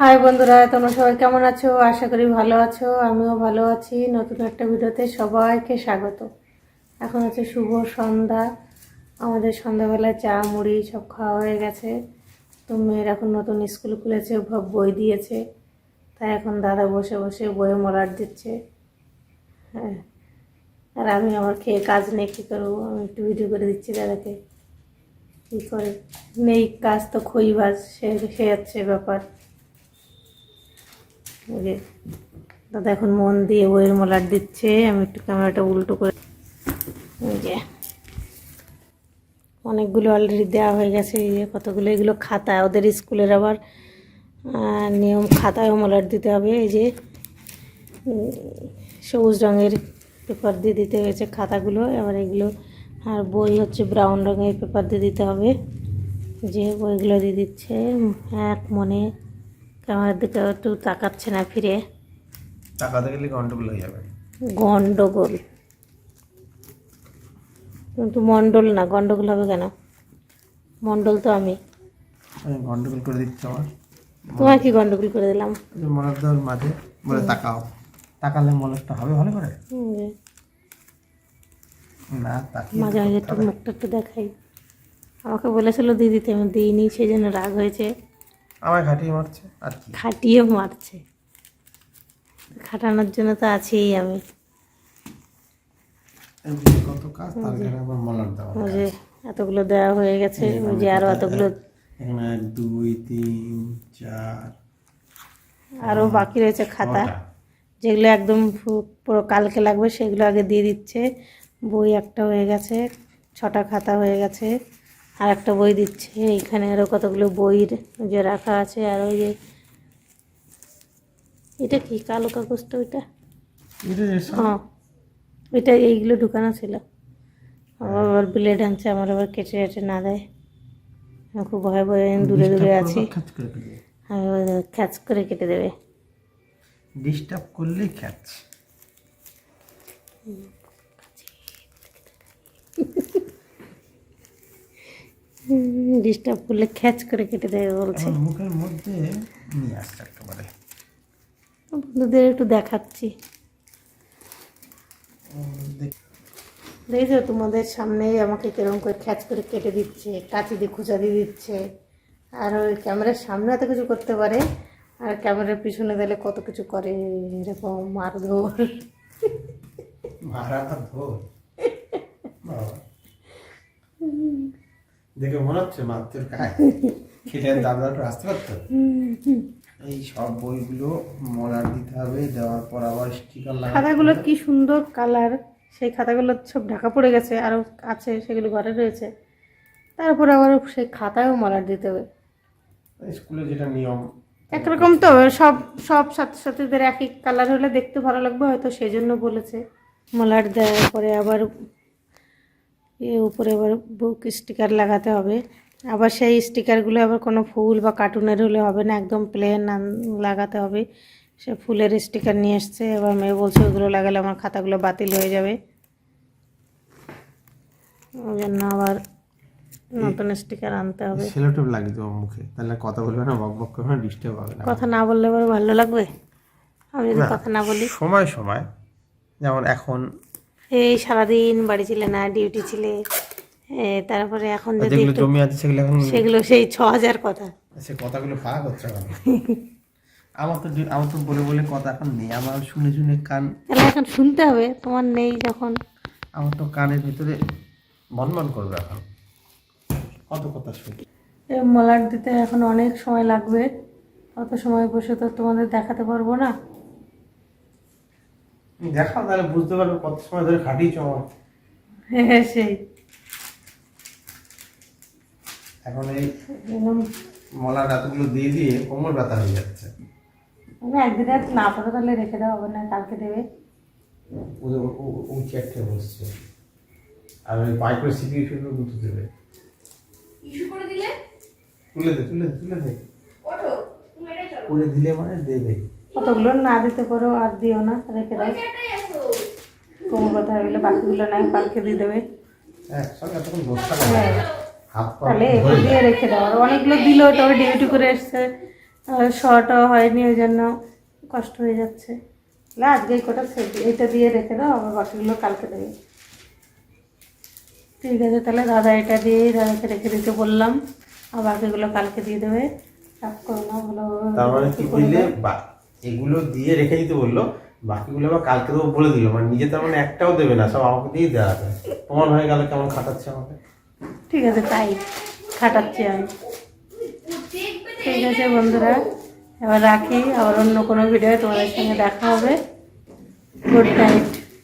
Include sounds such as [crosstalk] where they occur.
High বন্ধুরা, তোমরা সবাই কেমন আছো? আশা করি ভালো আছো, আমিও ভালো আছি। নতুন একটা ভিডিওতে সবাইকে স্বাগত। এখন হচ্ছে শুভ সন্ধ্যা। আমাদের সন্ধ্যাবেলায় চা, মুড়ি সব খাওয়া হয়ে গেছে। তো মেয়ের এখন নতুন স্কুল খুলেছে বই দিয়েছে। তাই এখন দাদা বসে বসে বইয়ে মলাট দিচ্ছে। হ্যাঁ। আর আমি আমার খেয়ে কাজ নেই, কী করব? আমি একটু ভিডিও করে দিচ্ছি দাদাকে। কী করে? নেই, কাজ তো খইবাজ, সে সে যাচ্ছে ব্যাপার। দাদা এখন মন দিয়ে বইয়ের মলাট দিচ্ছে, আমি একটু ক্যামেরাটা উল্টো করে যে অনেকগুলো অলরেডি দেওয়া হয়ে গেছে, এই যে কতগুলো, এগুলো খাতা, ওদের স্কুলের আবার নিয়ম খাতায় মলাট দিতে হবে, এই যে সবুজ রঙের পেপার দিয়ে দিতে হয়েছে খাতাগুলো, এবার এগুলো আর বই হচ্ছে ব্রাউন রঙের পেপার দিয়ে দিতে হবে, যে বইগুলো দিয়ে দিচ্ছে, এক মনে ক্যামেরার দিকে একটু তাকাচ্ছে না ফিরে। টাকাতে গেলে গন্ডগোল হয়ে যাবে। গন্ডগোল। কিন্তু মণ্ডল না গন্ডগোল হবে কেন? মণ্ডল তো আমি। আমি গন্ডগোল করে দিচ্ছি আমার। তোমার কি গন্ডগোল করে দিলাম? মাঝে বলে তাকাও। তাকালে হবে ভালো করে। না মাঝে মাঝে একটু মুখটা একটু দেখাই। আমাকে বলেছিল দিয়ে দিতে আমি দিইনি সেই জন্য রাগ হয়েছে। আমায় খাটিয়ে মারছে। আর কি? খাটিয়ে মারছে। খাটানোর জন্য তো আছেই আমি। কত কাজ আবার মলার যে এতগুলো দেওয়া হয়ে গেছে ওই যে আরও এতগুলো এখানে এক দুই তিন চার আরও বাকি রয়েছে খাতা। যেগুলো একদম পুরো কালকে লাগবে সেগুলো আগে দিয়ে দিচ্ছে। বই একটা হয়ে গেছে ছটা খাতা হয়ে গেছে। আর একটা বই দিচ্ছে। এইখানে আরও কতগুলো বইয়ের যে রাখা আছে আর ওই যে এটা কি কালো কাগজটা ওইটা? হ্যাঁ। ওইটা এইগুলো ঢুকানো ছিল। আমার আবার ব্লেড আনছে আমার আবার কেটে কেটে না দেয়। আমি খুব ভয়ে ভয়ে দূরে দূরে আছি। করলে খ্যাচ করে কেটে দেবে। আমি খ্যাচ করে কেটে দেবে। ডিস্টার্ব খ্যাচ। ডিস্টার্ব করলে খ্যাচ করে কেটে দেবে বলছে। মুখের মধ্যে নিয়ে আসছে একেবারে। বন্ধুদের একটু দেখাচ্ছি। দেখেছ তোমাদের সামনেই আমাকে কীরকম করে খ্যাচ করে কেটে দিচ্ছে কাঁচি দিয়ে খুঁচা দিয়ে দিচ্ছে। আর ওই ক্যামেরার সামনে এত কিছু করতে পারে আর ক্যামেরার পিছনে দিলে কত কিছু করে এরকম মারধর। মারা ধর বাবা। দেখে মনে হচ্ছে মাত্র [laughs] খেলে দাদাটা আসতে পারতো? এই সব বইগুলো মলার দিতে হবে দেওয়ার পর আবার স্টিকার লাগাতে খাতাগুলো কি সুন্দর কালার সেই খাতাগুলো সব ঢাকা পড়ে গেছে আরও আছে সেগুলো ঘরে রয়েছে। তারপর আবার সেই খাতায়ও মলার দিতে হবে। স্কুলে যেটা নিয়ম একরকম তো সব সব ছাত্রছাত্রীদের একই কালার হলে দেখতে ভালো লাগবে হয়তো সেই জন্য বলেছে। মলার দেওয়ার পরে আবার এ উপরে আবার বুক স্টিকার লাগাতে হবে। আবার সেই স্টিকারগুলো আবার কোনো ফুল বা কার্টুনের হলে হবে না একদম প্লেন লাগাতে হবে। সে ফুলের স্টিকার নিয়ে এসছে এবার মেয়ে বলছে ওগুলো লাগালে আমার খাতাগুলো বাতিল হয়ে যাবে। ওই জন্য আবার নতুন স্টিকার আনতে হবে। সেলোটেপ লাগিয়ে দেবো মুখে তাহলে কথা বলবে না বক বক করবে না ডিস্টার্ব হবে না। কথা না বললে এবার ভালো লাগবে? আমি যদি কথা না বলি। সময় সময়। যেমন এখন এই সারাদিন বাড়ি ছিলে না ডিউটি ছিলে। এ, তারপরে এখন যদি জমি আছে সেগুলো এখন সেগুলো সেই ছ হাজার কথা। সে কথাগুলো ফাঁকা করছে এখন। আমার তো আমার তো বলে বলে কথা এখন নেই। আমার শুনে শুনে কান তাহলে এখন শুনতে হবে তোমার নেই যখন। আমার তো কানের ভিতরে বনবন করবে এখন। কত কথা শুনি মলার দিতে এখন অনেক সময় লাগবে। অত সময় বসে তো তোমাদের দেখাতে পারব না। দেখাও তাহলে বুঝতে পারবে কত সময় ধরে খাটিয়েছো আমার হ্যাঁ সেই। এখন এই মলার রাতগুলো দিয়ে দিয়ে কোমর ব্যথা হয়ে যাচ্ছে। আমি একদিন আর না পারো তাহলে রেখে দেওয়া হবে না কালকে দেবে। ও চেয়ারটা বসছে। আর ওই পাই করে ফিরবে গুঁতো দেবে। তুলে দে তুলে দে তুলে দে। করে দিলে মানে দেবে। কতগুলো না দিতে পারো আর দিও না রেখে দাও। কোমর কথা হয়ে গেলে বাকিগুলো নাই কালকে দিয়ে দেবে। বসতে হ্যাঁ তাহলে এগুলো দিয়ে রেখে দাও। আর অনেকগুলো দিল তবে ডিউটি করে এসছে। শর্টও হয়নি ওই জন্য কষ্ট হয়ে যাচ্ছে। তাহলে আজকে এই কটা এইটা দিয়ে রেখে দাও আবার বাকিগুলো কালকে দেবে। ঠিক আছে তাহলে দাদা এটা দিয়ে দাদাকে রেখে দিতে বললাম। আর বাকিগুলো কালকে দিয়ে দেবে। সাফ করে নাও ভালোভাবে এগুলো দিয়ে রেখে দিতে বলল, বাকিগুলো আমার কালকে তো বলে দিল মানে নিজে তার মানে একটাও দেবে না, সব আমাকে দিয়েই দেওয়া হবে প্রমাণ হয়ে গেল কেমন খাটাচ্ছে আমাকে? ঠিক আছে, তাই খাটাচ্ছি আমি। ঠিক আছে বন্ধুরা, এবার রাখি, আবার অন্য কোনো ভিডিও তোমাদের সঙ্গে দেখা হবে। Good night